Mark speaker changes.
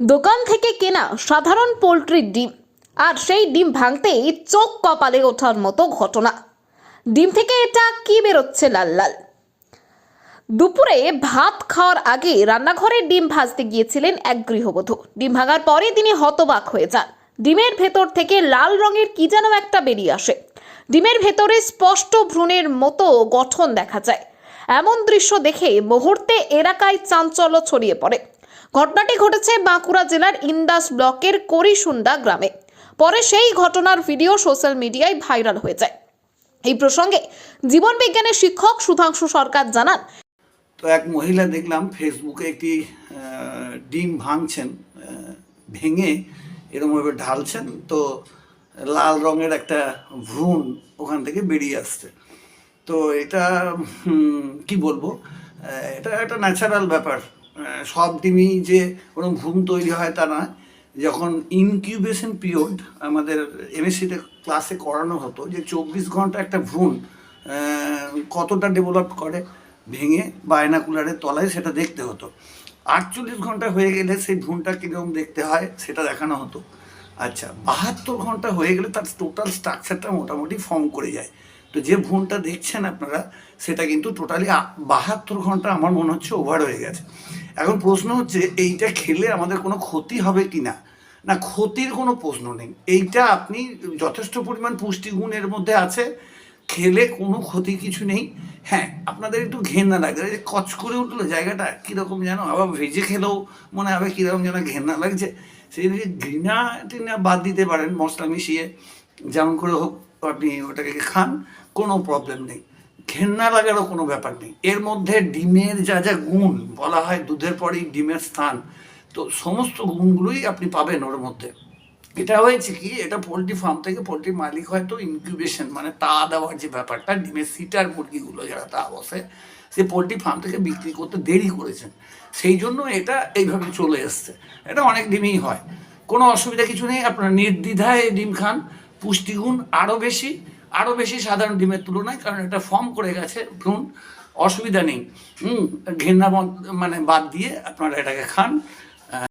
Speaker 1: দোকান থেকে কেনা সাধারণ পোলট্রির ডিম। আর সেই ডিম ভাঙতেই চোখ কপালে ওঠার মতো ঘটনা। ডিম থেকে এটা কি বেরোচ্ছে লাল লাল দুপুরে ভাত খাওয়ার আগে রান্নাঘরে ডিম ভাজতে গিয়েছিলেন এক গৃহবধূ। ডিম ভাঙার পরে তিনি হতবাক হয়ে যান। ডিমের ভেতর থেকে লাল রঙের কি যেন একটা বেরিয়ে আসে। ডিমের ভেতরে স্পষ্ট ভ্রূণের মতো গঠন দেখা যায়। এমন দৃশ্য দেখে মুহূর্তে এলাকায় চাঞ্চল্য ছড়িয়ে পড়ে। ঘটনাটি ঘটেছে বাঁকুড়া জেলার ইন্দাস ব্লকের করিসুন্ডা গ্রামে। পরে সেই ঘটনার ভিডিও সোশ্যাল মিডিয়ায় ভাইরাল হয়ে যায়। এই প্রসঙ্গে জীবন বিজ্ঞানের শিক্ষক সুধাংশু সরকার জানান,
Speaker 2: তো এক মহিলা দেখলাম ফেসবুকে একটি ডিম ভাঙছেন ভেঙে এরকমভাবে ঢালছেন, তো লাল রঙের একটা ভ্রূণ ওখান থেকে বেরিয়ে আসছে। তো এটা কি বলব? এটা একটা ন্যাচারাল ব্যাপার। সব ডিমই যে ওরকম ভ্রূণ তৈরি হয় তা নয়। যখন ইনকিউবেশন পিরিয়ড আমাদের এমএসসিতে ক্লাসে করানো হতো যে চব্বিশ ঘণ্টা একটা ভ্রূণ কতটা ডেভেলপ করে ভেঙে বায়নাকুলারের তলায় সেটা দেখতে হতো। আটচল্লিশ ঘণ্টা হয়ে গেলে সেই ভ্রূণটা কীরকম দেখতে হয় সেটা দেখানো হতো। আচ্ছা বাহাত্তর ঘণ্টা হয়ে গেলে তার টোটাল স্ট্রাকচারটা মোটামুটি ফর্ম করে যায়। তো যে ভ্রূণটা দেখছেন আপনারা, সেটা কিন্তু টোটালি বাহাত্তর ঘণ্টা আমার মনে হচ্ছে ওভার হয়ে গেছে। এখন প্রশ্ন হচ্ছে, এইটা খেলে আমাদের কোনো ক্ষতি হবে কি না? না, ক্ষতির কোনো প্রশ্ন নেই। এইটা আপনি যথেষ্ট পরিমাণ পুষ্টিগুণ এর মধ্যে আছে, খেলে কোনো ক্ষতি কিছু নেই। হ্যাঁ আপনাদের একটু ঘেন্না লাগবে এই যে কচ করে উঠল জায়গাটা, কীরকম যেন? আবার ভেজে খেলেও মনে হবে কীরকম যেন ঘেন্না লাগছে। সেই ঘৃণা টিনা বাদ দিতে পারেন, মশলা মিশিয়ে। যেমন করে হোক, আপনি ওটাকে খান, কোনো প্রবলেম নেই। ঘেন্না লাগারও কোনো ব্যাপার নেই। এর মধ্যে ডিমের যা যা গুণ, বলা হয় দুধের পরেই ডিমের স্থান, তো সমস্ত গুণগুলোই আপনি পাবেন ওর মধ্যে। এটা হয়েছে কি, এটা পোলট্রি ফার্ম থেকে পোলট্রি মালিক হয়তো ইনকিউবেশন মানে তা দেওয়ার যে ব্যাপারটা, ডিমের সিটার মুরগিগুলো যারা তা বসে, সে পোলট্রি ফার্ম থেকে বিক্রি করতে দেরি করেছেন। সেই জন্য এটা এইভাবে চলে এসছে। এটা অনেক ডিমই হয়। কোনো অসুবিধা কিছু নেই, আপনারা নির্দ্বিধায় ডিম খান, পুষ্টিগুণ আরও বেশি আরও বেশি সাধারণ ডিমের তুলনায়, কারণ এটা ফর্ম করে গেছে ভ্রূণ, অসুবিধা নেই। ঘেন্না মানে বাদ দিয়ে আপনারা এটাকে খান।